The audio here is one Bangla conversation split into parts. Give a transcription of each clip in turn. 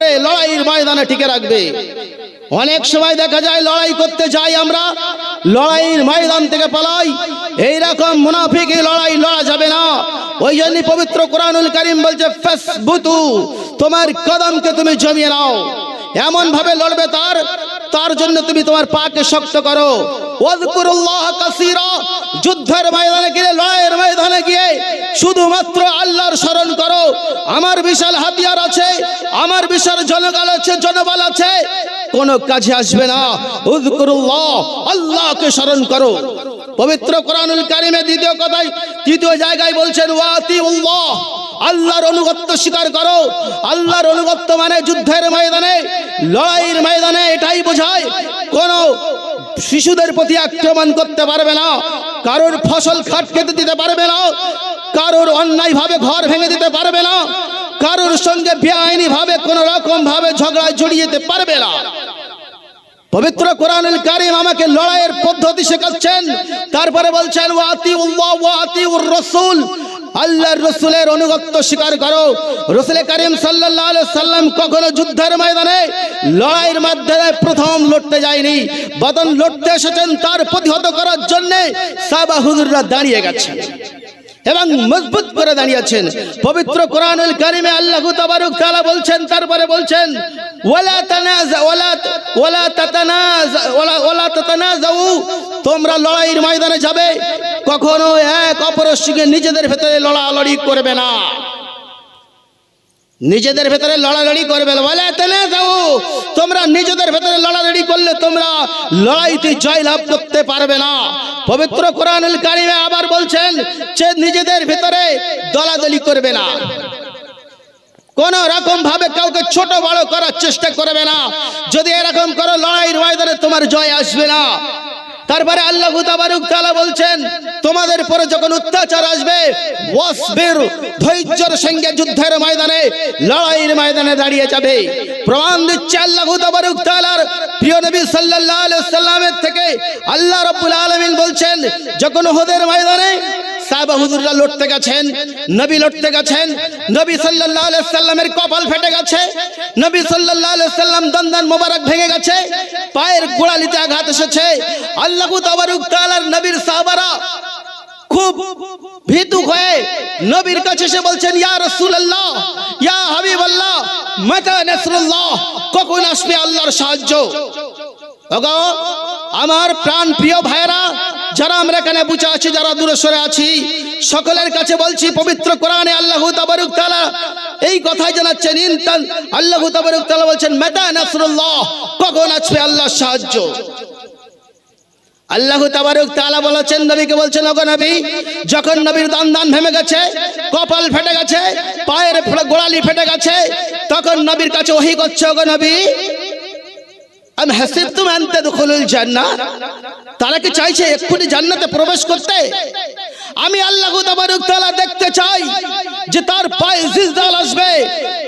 লড়াইয়ের ময়দানে টিকে রাখবে। অনেক সময় দেখা যায় লড়াই করতে যাই আমরা, লড়াইয়ের ময়দান থেকে পালাই। এইরকম মুনাফিক লড়াই লড়া যাবে না। ওই জন্য পবিত্র কোরআনুল করিম বলছে, ফাসবুতু, তোমার কদমকে তুমি জমিয়ে নাও। এমন ভাবে লড়বে তার তার জন্য তুমি তোমার পাকে শক্ত করো। যুদ্ধের ময়দানে গিয়ে, লড়াইয়ের ময়দানে গিয়ে শুধুমাত্র আল্লাহর স্মরণ করো। আমার বিশাল হাতিয়ার আছে, আমার বিশাল জনগাল আছে, জনবল আছে। কোনো কাজে আসবে না। উযকুরুল্লাহ আল্লাহকে স্মরণ করো। পবিত্র কোরআনুল কারিমে দ্বিতীয় কথায়, তৃতীয় জায়গায় বলছেন, ওয়াতিউল্লাহ, আল্লাহর অনুগত্য স্বীকার করো। আল্লাহর অনুগত্য মানে যুদ্ধের ময়দানে, লড়াইয়ের ময়দানে, এটাই বোঝায়, কোন শিশুদের প্রতি আক্রমণ করতে পারবে না, কারোর ফসল খাট খেতে দিতে পারবে না, কারোর অন্যায় ভাবে ঘর ভেঙে দিতে পারবে না, কারোর সঙ্গে বেআইনি ভাবে কোন রকম ভাবে ঝগড়ায় জড়িয়ে যেতে পারবে না। পবিত্র কোরআনুল কারিম আমাকে লড়াইয়ের পদ্ধতি শেখাচ্ছেন। তারপরে বলছেন ওয়াতি উল্লাহ ওয়াতি উর রসুল। আল্লাহর রসুলের অনুগত্য স্বীকার করো। রসুল করিম আলাইহি সাল্লাম কখনো যুদ্ধের ময়দানে লড়াইয়ের মাধ্যমে প্রথম লড়তে যায়নি। বদন লড়তে এসেছেন, তার প্রতিহত করার জন্য সাবা হুজুররা দাঁড়িয়ে গেছেন। এবং মজবুত করে দাঁড়িয়েছেন। পবিত্র কোরআনুল কারিমে আল্লাহ তাবারক তাআলা বলছেন, তারপরে বলছেন, ওয়ালা তানাজা, ওয়ালা ওয়ালা তাতানাজা, ওয়ালা ওয়ালা তাতানাজাউ। তোমরা লড়াইয়ের ময়দানে যাবে, কখনো এক অপরের সঙ্গে নিজেদের ভেতরে লড়ালড়ি করবে না। নিজেদের ভেতরে লড়ালড়ি করবে না। বলে তেনে যাও তোমরা নিজেদের ভেতরে লড়ালড়ি করলে তোমরা লড়াইতে জয়লাভ করতে পারবে না। পবিত্র কোরআনুল কারিমে আবার বলছেন যে নিজেদের ভেতরে দলাদলি করবে না। কোন রকম ভাবে কাউকে ছোট বড় করার চেষ্টা করবে না। যদি এরকম করো লড়াইয়ের ময়দানে তোমার জয় আসবে না তারপরে আল্লাহ বলছেন, তোমাদের পরে যখন অত্যাচার আসবে ধৈর্যের সঙ্গে যুদ্ধের ময়দানে, লড়াইয়ের ময়দানে দাঁড়িয়ে যাবে। প্রমাণ দিচ্ছে আল্লাহ তাবার প্রিয় নবী সাল্লাল্লাহু থেকে। আল্লাহ রাব্বুল আলমিন বলছেন, যখন ওহদের ময়দানে সাহাবা হুজুররা লড়তে গেছেন, নবী লড়তে গেছেন, নবী সাল্লাল্লাহু আলাইহি সাল্লামের কপাল ফেটে গেছে, নবী সাল্লাল্লাহু আলাইহি সাল্লাম দন্দন মোবারক ভেঙে গেছে, পায়ের গোড়ালিতে আঘাত এসেছে। আল্লাহ তাবারক তাআলার নবীর সাহাবারা খুব ভীতু হয়ে নবীর কাছে এসে বলছেন, ইয়া রাসূলুল্লাহ, ইয়া হাবিবাল্লাহ, মাতা নাসরুল্লাহ, কখন আসবে আল্লাহর সাহায্য? আমার প্রাণ প্রিয় ভাইরা যারা আমরা এখানে বুঝে আছি, যারা দূরে সরে আছি, সকলের কাছে বলছি, পবিত্র কোরআনে আল্লাহ তাবারক এই কথাই জানাচ্ছেন ইনতান আল্লাহ তাবারক তাআলা বলছেন, মাতা নাসরুল্লাহ কখন আসবে আল্লাহর সাহায্য? আল্লাহ তাবারক তাআলা বলেছেন, নবীকে বলছেন, ওগো নবী, যখন নবীর দান দান ভেঙে গেছে, কপাল ফেটে গেছে, পায়ের গোড়ালি ফেটে গেছে, তখন নবীর কাছে ওহী করছে, ওগো নবী আমি হাসিব হাসিবতুম আন তাদখুলুল জান্নাহ তারা কি চাইছে এক্ষুনি জান্নাতে প্রবেশ করতে? আমি আল্লাহ তাআলা দেখতে চাই যে তার পায়ে জিলজাল আসবে,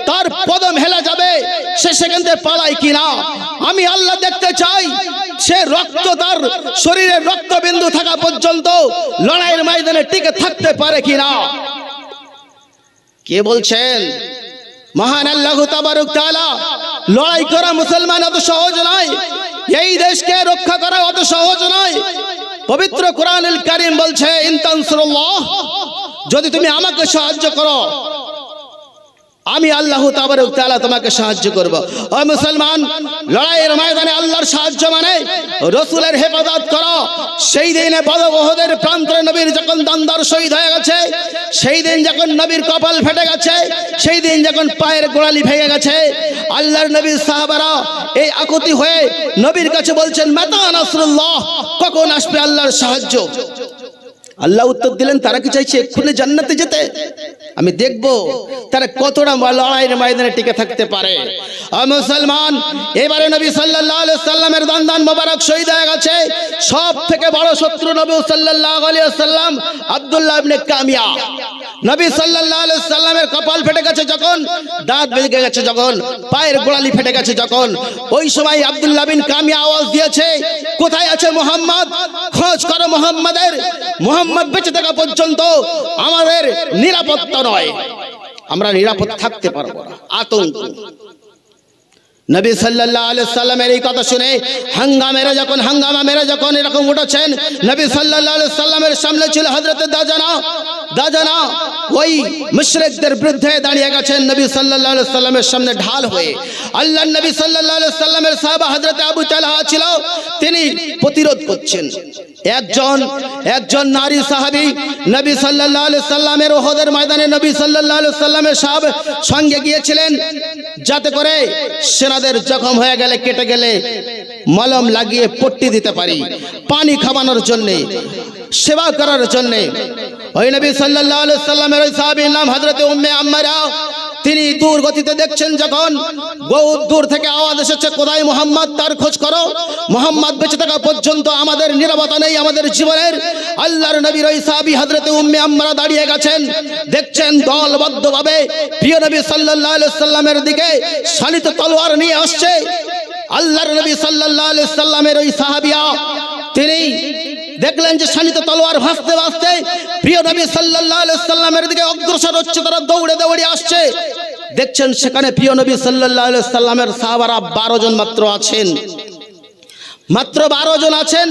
তার কদম হেলা যাবে, সে সেখান থেকে পালায় কিনা? আমি আল্লাহ দেখতে চাই সে রক্ত তার শরীরে রক্তবিন্দু থাকা পর্যন্ত লড়াইয়ের ময়দানে টিকে থাকতে পারে কিনা? কে বলছেন? মহান আল্লাহ তাবারুক তাআলা লড়াই করা মুসলমান অত সহজ নয়। এই দেশকে রক্ষা করা অত সহজ নয়। পবিত্র কোরআনুল কারীম বলছে ইনতানসুরুল্লাহ যদি তুমি আমাকে সাহায্য করো আমি আল্লাহ তাবারক তোমাকে সাহায্য করব। ও মুসলমান, লড়াইয়ের ময়দানে আল্লাহর সাহায্য মানে রসুলের হেফাজত করো। সেই দিনে বদর ওহদের প্রান্তরে নবীর যখন দান্দার শহীদ হয়ে গেছে, সেই দিন যখন নবীর কপাল ফেটে গেছে, সেই দিন যখন পায়ের গোড়ালি ভেঙে গেছে, আল্লাহর নবীর সাহাবারা এই আকুতি হয়ে নবীর কাছে বলছেন, মাতা নাসরুল্লাহ, কখন আসবে আল্লাহর সাহায্য? আল্লাহ উত্তর দিলেন, তারা কি চাইছে এক্ষুনি জান্নাতে যেতে? আমি দেখব তারা কতটা লড়াইয়ের ময়দানে টিকে থাকতে পারে। মুসলমান, এবারে নবী সাল্লাল্লাহু আলাইহি সাল্লামের দান মোবারক শহীদ হয়ে গেছে। সব থেকে বড় শত্রু নবী সাল্লাল্লাহু আলাইহি সাল্লাম আব্দুল্লাহ ইবনে কামিয়া। নবী সাল্লাল্লাহু আলাইহি সাল্লামের কপাল ফেটে গেছে যখন, দাঁত ভেঙে গেছে যখন, পায়ের গোড়ালি ফেটে গেছে যখন। ওই সময় আব্দুল্লাহ বিন কামিয়া আওয়াজ দিয়েছে, কোথায় আছে মোহাম্মদ? খোঁজ করো মোহাম্মদের। মোহাম্মদ বেঁচে থাকা পর্যন্ত আমাদের নিরাপত্তা নয়, আমরা নিরাপদ থাকতে পারব না। আতঙ্ক। নবী সাল্লাহ সাল্লামের এই কথা শুনে হাঙ্গামেরা যখন হাঙ্গামা মেরা যখন এরকম উঠেছেন, নবী সাল্লাহ সাল্লামের সামনে ছিল হযরত দাজানা। দাজানা ওই মুশরিকদের বিরুদ্ধে দাঁড়িয়ে গেছেন নবী সাল্লাল্লাহু সাল্লামের সামনে ঢাল হয়ে। আল্লাহর নবী সাল্লাল্লাহু সাল্লামের সাহাবা হযরত আবু তালহা ছিল, তিনি প্রতিরোধ করছেন। একজন একজন নারী সাহাবী নবী সাল্লাল্লাহু সাল্লামের ওহদের ময়দানে নবী সাল্লাল্লাহু সাল্লামের সাহাব সঙ্গে গিয়েছিলেন, যাতে করে সেনাদের জখম হয়ে গেলে, কেটে গেলে মলম লাগিয়ে পট্টি দিতে পারি, পানি খাওয়ানোর জন্যে, সেবা করার জন্যে। ওই নবী সাল্লামের ওই সাহাবীর নাম হযরতে উম্মে আম্মারা, তিনি দূর গতিতে দেখছেন যখন বহু দূর থেকে আওয়াজ এসেছে, কোথায় মোহাম্মদ? তার খোঁজ করো। মোহাম্মদ বেঁচে থাকা পর্যন্ত আমাদের নিরাপত্তা নেই, আমাদের জীবনের। আল্লাহর নবীর ওই সাহাবী হযরতে উম্মে আম্মারা দাঁড়িয়ে গেছেন, দেখছেন দলবদ্ধভাবে প্রিয় নবী সাল্লাল্লাহু আলাইহি সাল্লামের দিকে শালিত তলোয়ার নিয়ে আসছে। আল্লাহর নবী সাল্লাল্লাহু আলাইহি সাল্লামের ওই সাহাবিয়া, তিনি দেখলেন যে শানিত তলোয়ার ভাসতে ভাসতে প্রিয় নবী সাল্লামের দিকে অগ্রসর হচ্ছে, তারা দৌড়ে দৌড়ে আসছে। দেখছেন সেখানে প্রিয় নবী সাল্লামের সাহাবারা বারো জন মাত্র আছেন। মাত্র বারো জন আছেন।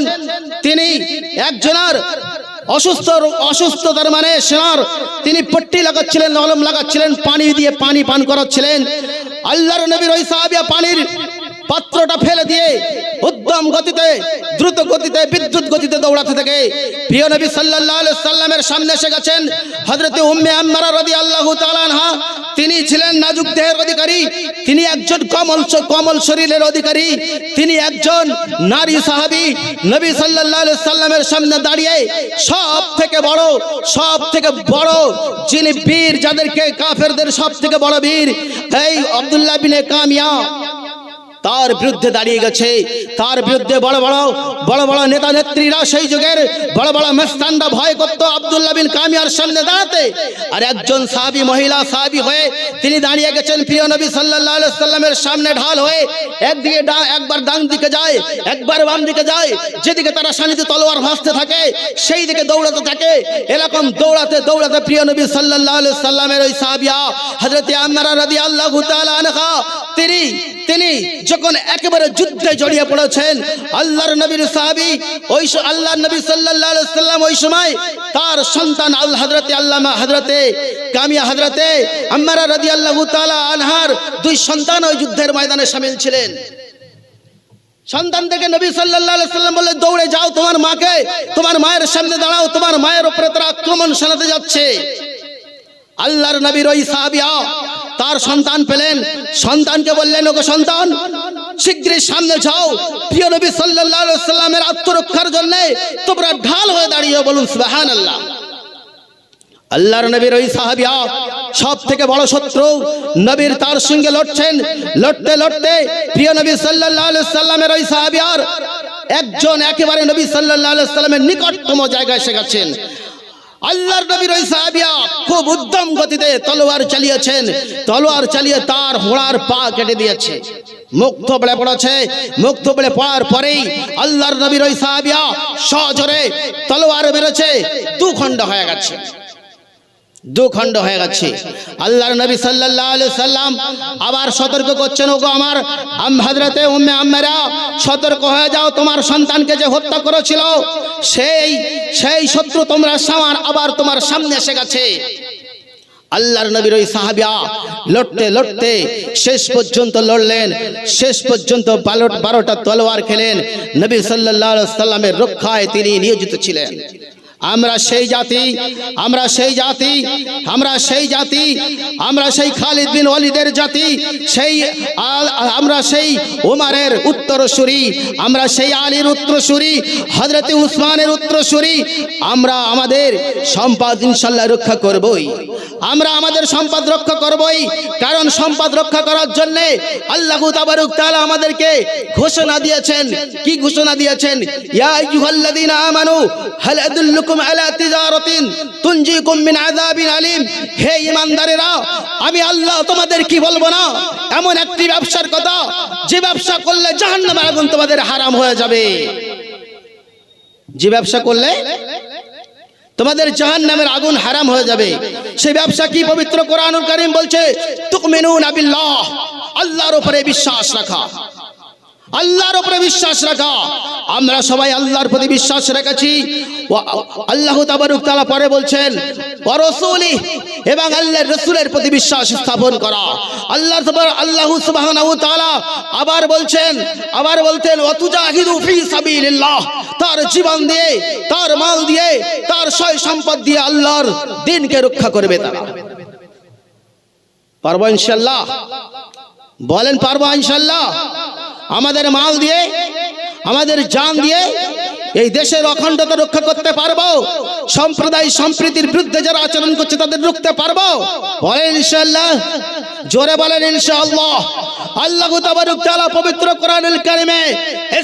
তিনি একজনের অসুস্থ, অসুস্থতার মানে সেনার তিনি পট্টি লাগাচ্ছিলেন, নলম লাগাচ্ছিলেন, পানি দিয়ে পানি পান করাচ্ছিলেন। আল্লাহর নবীর ওই সাহাবিয়া পানির পাত্রটা ফেলে দিয়ে উদ্যম গতিতে, দ্রুত গতিতে, বিদ্যুৎ গতিতে দৌড়াতে থাকে। প্রিয় নবী আলাইহি সাল্লামের সামনে এসে গেছেন হযরতে উম্মে আম্মারা রাদিয়াল্লাহু তাআলা আনহা। তিনি ছিলেন নাজুক দেহের অধিকারী, তিনি একজন কমল কমল শরীরের অধিকারী, তিনি একজন নারী সাহাবী। নবী আলাইহি সাল্লামের সামনে দাঁড়িয়ে সব থেকে বড় সব থেকে বড় যিনি বীর, যাদেরকে কাফেরদের সব থেকে বড় বীর, এই আব্দুল্লাহ বিনে কামিয়া। তার বিরুদ্ধে দাঁড়িয়ে গেছে। তার বিরুদ্ধে বড় বড় বড় বড় নেতা নেত্রীরা সেই যুগের বড় বড় মেস্তানরা ভয় করতো আব্দুল্লাহ বিন কামিয়ার সামনে দাঁড়াতে। আর একজন সাহাবী, মহিলা সাহাবী হয়ে তিনি দাঁড়িয়ে গেছেন প্রিয় নবী আলাইহি সাল্লামের সামনে ঢাল হয়ে। একদিকে একবার ডান দিকে যায়, একবার বাম দিকে যায়। যেদিকে তারা শানিতে তলোয়ার ভাসতে থাকে, সেই দিকে দৌড়াতে থাকে। এরকম দৌড়াতে দৌড়াতে প্রিয় নবী আলাইহি সাল্লামের ওই সাহাবিয়া, হযরতে আম্মারা রাদিয়াল্লাহু তাআলা আনহা, তিনি তিনি যখন একেবারে যুদ্ধে জড়িয়ে পড়েছেন, আল্লাহর নবীর সাহাবী ওই আল্লাহর নবী সাল্লাম ওই সময় তার সন্তান আল হযরতে আল্লামা হযরতে কামিয়া হযরতে আম্মারা রাদিয়াল্লাহু তাআলা আনহার দুই সন্তান ওই যুদ্ধের ময়দানে সামিল ছিলেন। সন্তান থেকে নবী সাল্লাম বলে দৌড়ে যাও তোমার মাকে, তোমার মায়ের সামনে দাঁড়াও, তোমার মায়ের উপরে তারা আক্রমণ চালাতে যাচ্ছে। আল্লাহর নবীর ওই সাহাবিয়া তার সন্তান পেলেন। সন্তানকে বললেন ওকে সন্তান, শীঘ্রই সামনে যাও। প্রিয় নবী সাল্লাল্লাহু সাল্লামের আত্মরক্ষার জন্য তোমরা ঢাল হয়ে দাঁড়িয়ে বলুন, সুবহানাল্লাহ। আল্লাহর নবীর ওই সাহাবিয়া সব থেকে বড় শত্রু। নবীর তার সঙ্গে লড়ছেন। লড়তে লড়তে প্রিয় নবী সাল্লাল্লাহু সাল্লামের ওই সাহাবিয়ার একজন একেবারে নবী সাল্লাল্লাহু সাল্লামের নিকটতম জায়গায় এসে গেছেন। আল্লাহর নবীর ওই সাহাবিয়া খুব উদ্যম গতিতে তলোয়ার চালিয়েছেন। তলোয়ার চালিয়ে তার হোড়ার পা কেটে দিয়েছে। মুখ থোবড়ে পড়েছে। মুখ থোবড়ে পড়ার পরেই আল্লাহর নবীর ওই সাহাবিয়া সজোরে তলোয়ার মেরেছে দু খণ্ড হয়ে গেছে। দু খণ্ড হয়ে গেছে। আল্লাহর নবী সাল্লাল্লাহু আলাইহি সাল্লাম আবার সতর্ক করছেন, ওগো আমার আম, হযরতে উম্মে আম্মারা, সতর্ক হয়ে যাও, তোমার সন্তানকে যে হত্যা করেছিল, সেই সেই শত্রু তোমরা সামার, আবার তোমার সামনে এসে গেছে। আল্লাহর নবীর ওই সাহাবিয়া লড়তে লড়তে শেষ পর্যন্ত লড়লেন, শেষ পর্যন্ত বারোটা তলোয়ার খেলেন। নবী সাল্লাল্লাহু আলাইহি সাল্লামের রক্ষায় তিনি নিয়োজিত ছিলেন। আমরা সেই জাতি, আমরা সেই জাতি, আমরা সেই জাতি, আমরা সেই খালিদ বিন ওয়ালিদের জাতি, সেই আমরা সেই উমারের উত্তরসূরি, আমরা সেই আলীর উত্তরসূরি হজরতে উসমানের উত্তরসূরি, আমরা আমাদের সম্পদ ইনশাল্লাহ রক্ষা করবই। আমরা আমাদের সম্পদ রক্ষা করবই, কারণ সম্পদ রক্ষা করার জন্য আল্লাহ তাবারুক তাআলা আমাদেরকে ঘোষণা দিয়েছেন। কি ঘোষণা দিয়েছেন? ইয়া আইয়ুহাল্লাযীনা আমানু, হাল আলা তিজারাতিন তুনজিকুম মিন আযাবিন আলিম। হে আমি আল্লাহ তোমাদের কি বলব না? এমন একটি ব্যবসার কথা, যে ব্যবসা করলে জাহান্নামের আগুন তোমাদের হারাম হয়ে যাবে। যে ব্যবসা করলে তোমাদের জাহান নামের আগুন হারাম হয়ে যাবে। সেই ব্যবসা কি পবিত্র কোরআনুল কারীম বলছে? তুকমিনুন বিল্লাহ, আল্লাহর উপরে বিশ্বাস রাখা। আল্লাহর উপরে বিশ্বাস রাখা। আমরা সবাই আল্লাহর প্রতি বিশ্বাস রেখেছি। আল্লাহ তাআলা পরে বলছেন এবং আল্লাহর রাসূলের প্রতি বিশ্বাস স্থাপন করা। আল্লাহ আল্লাহ তাআলা আবার বলছেন, আবার বলতেন তার জীবন দিয়ে, তার মাল দিয়ে, তার সয় সম্পদ দিয়ে আল্লাহর দিনকে রক্ষা করবে তারা। পারব ইনশাআল্লাহ? বলেন, পারব ইনশাআল্লাহ? আমাদের মাল দিয়ে, আমাদের জান দিয়ে এই দেশের অখণ্ডতা রক্ষা করতে পারব। সম্প্রদায় সম্প্রীতির বিরুদ্ধে যারা আচরণ করছে তাদের রুখতে পারব। বলেন ইনশাআল্লাহ। জোরে বলেন ইনশাআল্লাহ। আল্লাহ তাবারক তাআলা পবিত্র কোরআনুল কারিমে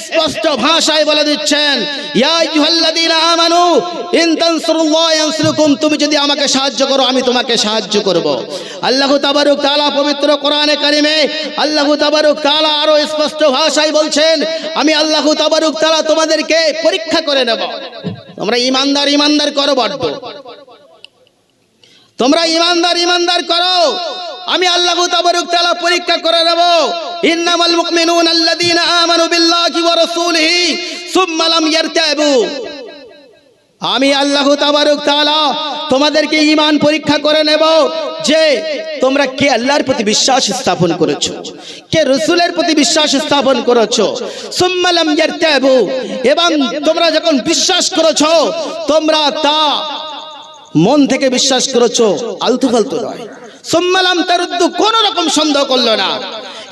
স্পষ্ট ভাষায় বলে দিচ্ছেন, ইয়া আইয়ুহাল্লাযীনা আমানু, ইন তানসুরুল্লাহ ইয়ানসুরকুম, তুমি যদি আমাকে সাহায্য করো, আমি তোমাকে সাহায্য করব। আল্লাহ তাবারক তাআলা পবিত্র কোরআনে কারিমে আল্লাহ তাবারক তাআলা আরও স্পষ্ট ভাষায় বলছেন, আমি আল্লাহ তাবারক তাআলা তোমাদেরকে পরীক্ষা করে নেব। তোমরা ইমানদার ইমানদার করো বড্ড। তোমরা ইমানদার ইমানদার করো। আমি আল্লাহ তাবারক তাআলা পরীক্ষা করে নেব। ইন্নামাল মুমিনুন আল্লাযীনা আমানু বিল্লাহি ওয়া রাসূলিহি সুম্মা লাম ইয়ারতাবু। আমি আল্লাহ তাবারক তাআলা তোমাদেরকে ঈমান পরীক্ষা করে নেব যে তোমরা কে আল্লাহর প্রতি বিশ্বাস স্থাপন করেছ? কে রসুলের প্রতি বিশ্বাস স্থাপন করেছ? সুম্মা লাম ইয়ারতাবু। এবং তোমরা যখন বিশ্বাস করেছ, তোমরা তা মন থেকে বিশ্বাস করেছ, আলতু ফালতু নয়। সুম্মালাম তারুদ্দু কোন রকম সন্দেহ করল না।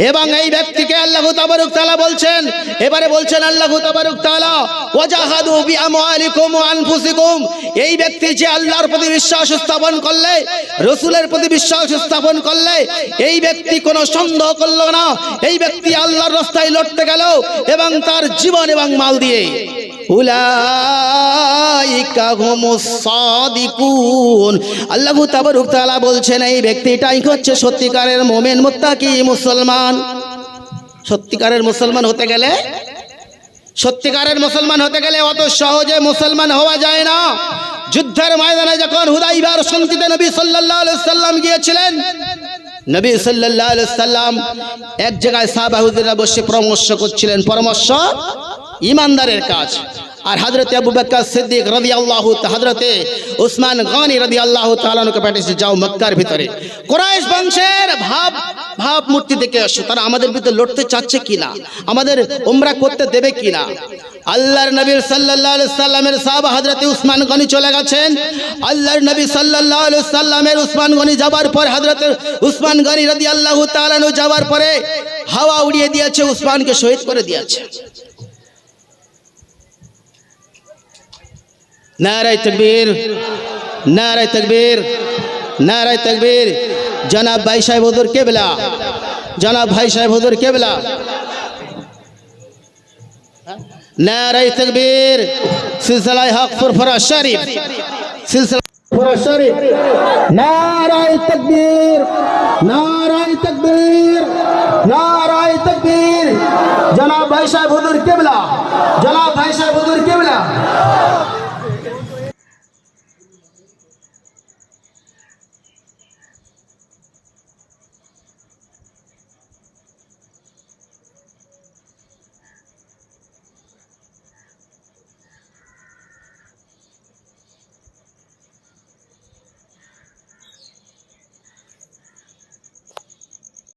এবং এই ব্যক্তিকে আল্লাহ তাবারুক তালা বলছেন, এবারে বলছেন আল্লাহ তাবারক তাআলা, ওয়াজাহাদু বিআমওয়ালিকুম ওয়া আনফুসিকুম। এই ব্যক্তি যে আল্লাহর প্রতি বিশ্বাস স্থাপন করলে, রসুলের প্রতি বিশ্বাস স্থাপন করলে, এই ব্যক্তি কোনো সন্দেহ করল না। এই ব্যক্তি আল্লাহর রাস্তায় লড়তে গেল এবং তার জীবন এবং মাল দিয়ে উলাইকা বলছেন, এই সত্যিকারের মুত্তাকি মুসলমান। সত্যিকারের মুসলমান হতে গেলে, সত্যিকারের মুসলমান হতে গেলে অত সহজে মুসলমান হওয়া যায় না। যুদ্ধের ময়দানে যখন হুদাইবার সন্তিতে নবী সাল্লাম গিয়েছিলেন, নবী সাল্লাম এক জায়গায় সাহাবাহুদেরা বসে পরামর্শ করছিলেন, পরামর্শ ইমানদারের কাজ। আর হজরতে আবু বকর সিদ্দিক রাদিয়াল্লাহু হজরতে উসমান গানি গনি রাদিয়াল্লাহু তাআলাকে পাঠিয়েছে, যাও মক্কার ভিতরে। কুরাইশ বংশের ভাব ভাব মূর্তি দেখে আসো তারা আমাদের ভিতরে লড়তে চাচ্ছে কিনা? আমাদের উমরা করতে দেবে কিনা? আল্লাহর নবীর আলাইহি সাল্লামের সাহাবা হযরতে উসমান গনি চলে গেছেন। আল্লাহর নবী আলাইহি সাল্লামের উসমান গনি যাবার পর হযরতে উসমান গনি রাদিয়াল্লাহু তাআলা নু যাবার পরে হাওয়া উড়িয়ে দিয়েছে, উসমানকে শহীদ করে দিয়েছে। নারায় তকবীর নারায় তকবীর নারায় তকবীর। জনাব ভাই সাহেব হুজুর কেবলা, জনাব ভাই সাহেব হুজুর কেবলা। নারায় তকবীর, সিলসিলায় হক ফুরফুরা শরীফ সিলসিলা ফুরফুরা শরীফ। নারায় তকবীর নারায় তকবীর নারায় তকবীর। জনাব ভাই সাহেব হুজুর কেবলা, জনাব ভাই সাহেব